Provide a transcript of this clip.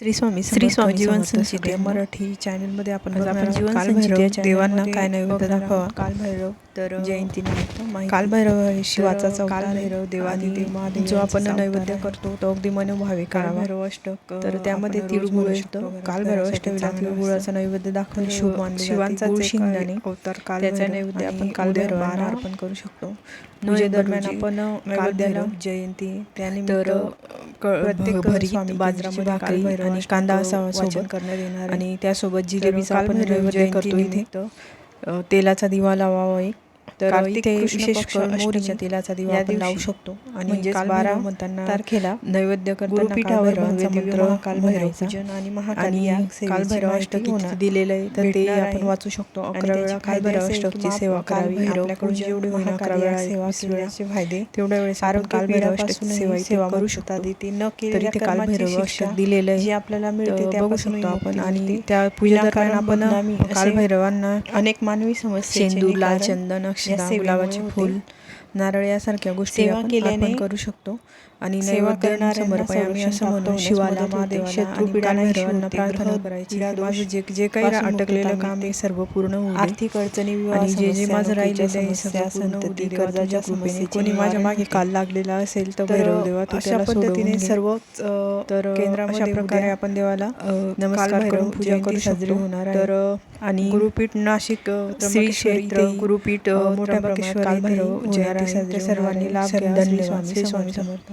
श्री स्वामी श्री स्वामी जीवन संचित. मराठी चॅनलमध्ये आपण आपण जीवन कालभैरव देवांना काय नैवेद्य दाखवा. कालभैरव तर जयंतीनिमित्त कालभैरव हे शिवाचा कालभैरव देवादी महादेव जो आपण नैवेद्य. करतो तो अगदी मनोभावे कालभैरव अष्टक तर त्यामध्ये तिळगुळ शकतो. कालभैरव अष्टमीला तिळगुळाचा असतं. नैवेद्य दाखवणे जाते. एक गुळ शेंगदाणे अवतार त्याचा कालभैरव नैवेद्य आपण बारा अर्पण करू शकतो पूजेदरम्यान रोजी आपण कालभैरव कालभैरव जयंती त्यानिमित्त प्रत्येक बाजरीची भाकरी आणि कांदा वाचन सोबत. करण्यात येणार. आणि त्यासोबत जिलेबीचा आपण करतो इथे तेलाचा दिवा लावावा एक तर कार्तिक इथे विशेष करून मोहरीच्या तेलाचा दिवा आपण लावू शकतो. आणि म्हणजेच कालभैरव बारा तारखेला नैवेद्य करताना दिव्य मंत्र महाकालभैरवाचा भैरवपूजन आणि महाकाली होणार. इथे दिलेलं आहे. तर ते आपण. वाचू शकतो. अकरा वेळा फायदे कालभैरव असे की अष्टकची मग सेवा करावी. आपल्याकडून पूजन, जेवढे होईल अकरा वेळा सेवा केल्याचे फायदे तेवढ्या वेळेस आरोग्य कालभैरव पीडापासून अष्टकची सेवा सेवा करू शकतात शकतो. इथे न कर्माची कालभैरव शिक्षा अष्टक दिलेलं आहे. जी आपल्याला मिळते बघू त्यापासून शकतो आपण. आणि. त्या पूजेदरम्यान विनाकारण आपण बदनामी असे कालभैरवांना अनेक मानवी समस्येचे शेंदूर लाल चंदन या अक्षदा सेवेमुळे गुलाबाचे होते. फुल नारळ यासारख्या गोष्टी सेवा आपण केल्याने करू शकतो आणि सेवा नैवेद्य करणाऱ्यांना संरक्षण असं म्हणून होण्यास शिवाला होते. महादेवाला होते. प्रार्थना करायची जे जे काही अटकलेलं काम. आहे सर्व पूर्ण दे. आर्थिक अडचणी आणि जे जे माझं राहिलेलं आहे सगळं देवा कर्जाच्या समस्येचे कोणी माझ्या मागे होते. काल लागलेला असेल तर भैरव देवा तू अशा पद्धतीने. सर्व तर केंद्रामध्ये अशा प्रकारे आपण देवाला नमस्कार करून पूजा करू साजरी शकतो होणार. तर आणि गुरुपीठ नाशिक श्री क्षेत्र गुरुपीठ मोठ्या प्रमाणात त्र्यंबकेश्वर कालभैरव होणार. साजरी सर्वांनी लाभ स्वामी समर्थ